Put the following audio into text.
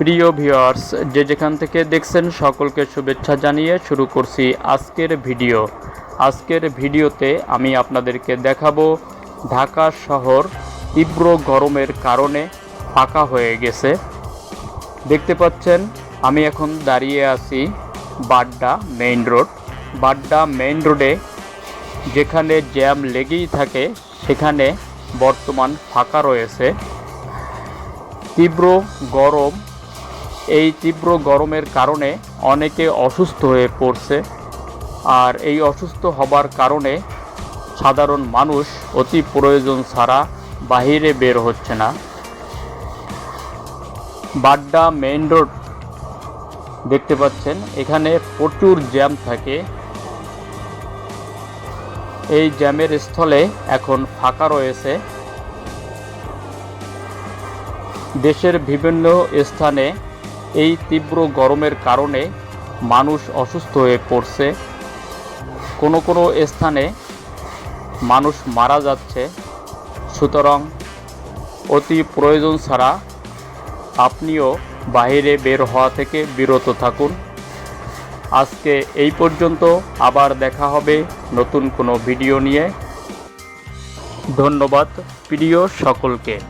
প্রিয় ভিউয়ার্স, যে যেখান থেকে দেখছেন সকলকে শুভেচ্ছা জানিয়ে শুরু করছি আজকের ভিডিও। আজকের ভিডিওতে আমি আপনাদেরকে দেখাবো ঢাকা শহর তীব্র গরমের কারণে ফাঁকা হয়ে গেছে। দেখতে পাচ্ছেন, আমি এখন দাঁড়িয়ে আছি Badda main road. Badda main রোডে যেখানে জ্যাম লেগেই থাকে, সেখানে বর্তমান ফাঁকা রয়েছে। তীব্র গরম এই তীব্র গরমের কারণে অনেকে অসুস্থ হয়ে পড়ছে। আর এই অসুস্থ হবার কারণে সাধারণ মানুষ অতি প্রয়োজন ছাড়া বাহিরে বের হচ্ছে না। বাড্ডা মেইন রোড দেখতে পাচ্ছেন, এখানে প্রচুর জ্যাম থাকে। এই জ্যামের স্থলে এখন ফাঁকা রয়েছে। দেশের বিভিন্ন স্থানে এই তীব্র গরমের কারণে মানুষ অসুস্থ হয়ে পড়ছে। কোনো কোনো স্থানে মানুষ মারা যাচ্ছে। সুতরাং অতি প্রয়োজন ছাড়া আপনিও বাইরে বের হওয়া থেকে বিরত থাকুন। আজকে এই পর্যন্ত আবার দেখা হবে নতুন কোনো ভিডিও নিয়ে। ধন্যবাদ প্রিয় সকলকে।